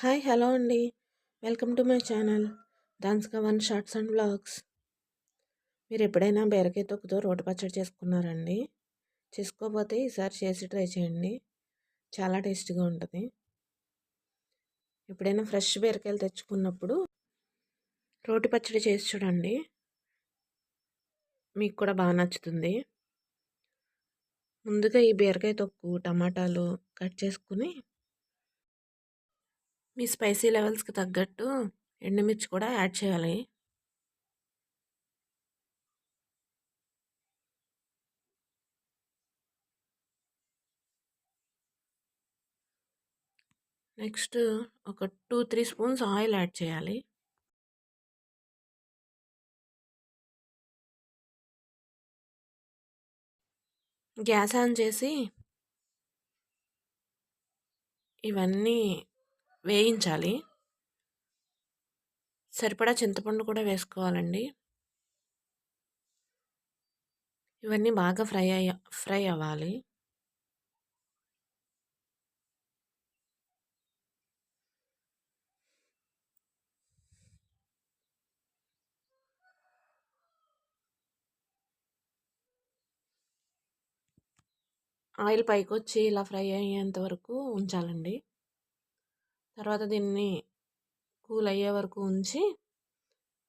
Hi hello అండి. Welcome to my channel డాన్స్గా one shorts and blogs. మీరు ఎప్పుడైనా బీరకాయ తొక్కుతో రోటి పచ్చడి చేసుకున్నారండి? చేసుకోకపోతే ఈసారి చేసి ట్రై చేయండి. చాలా టేస్టీగా ఉంటుంది. ఎప్పుడైనా ఫ్రెష్ బీరకాయలు తెచ్చుకున్నప్పుడు రోటి పచ్చడి చేసి చూడండి. మీకు కూడా బాగా నచ్చుతుంది. ముందుగా ఈ బీరకాయ తొక్కు టమాటాలు కట్ చేసుకుని మీ స్పైసీ లెవెల్స్కి తగ్గట్టు ఎండుమిర్చి కూడా యాడ్ చేయాలి. నెక్స్ట్ ఒక two three spoons oil add చేయాలి. గ్యాస్ ఆన్ చేసి ఇవన్నీ వేయించాలి. సరిపడా చింతపండు కూడా వేసుకోవాలండి. ఇవన్నీ బాగా ఫ్రై అయ్య ఫ్రై అవ్వాలి. ఆయిల్ పైకి వచ్చి ఇలా ఫ్రై అయ్యేంత వరకు ఉంచాలండి. తర్వాత దీన్ని కూల్ అయ్యే వరకు ఉంచి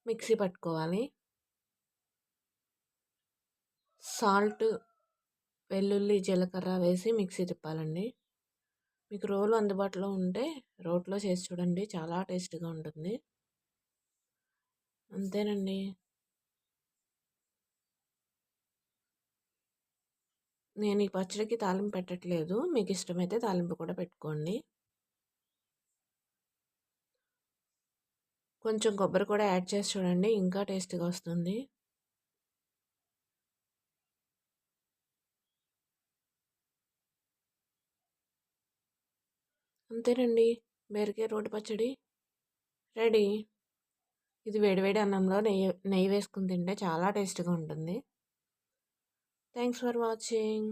మిక్సీ పట్టుకోవాలి. సాల్ట్ వెల్లుల్లి జీలకర్ర వేసి మిక్సీ తిప్పాలండి. మీకు రోలు అందుబాటులో ఉంటే రోట్లో చేసి చూడండి చాలా టేస్ట్గా ఉంటుంది. అంతేనండి. నేను ఈ పచ్చడికి తాలింపు పెట్టట్లేదు. మీకు ఇష్టమైతే తాలింపు కూడా పెట్టుకోండి. కొంచెం కొబ్బరి కూడా యాడ్ చేసి చూడండి ఇంకా టేస్ట్గా వస్తుంది. అంతేనండి. బీరకాయ రోటి పచ్చడి రెడీ. ఇది వేడివేడి అన్నంలో నెయ్యి నెయ్యి వేసుకుని తింటే చాలా టేస్ట్గా ఉంటుంది. Thanks for watching.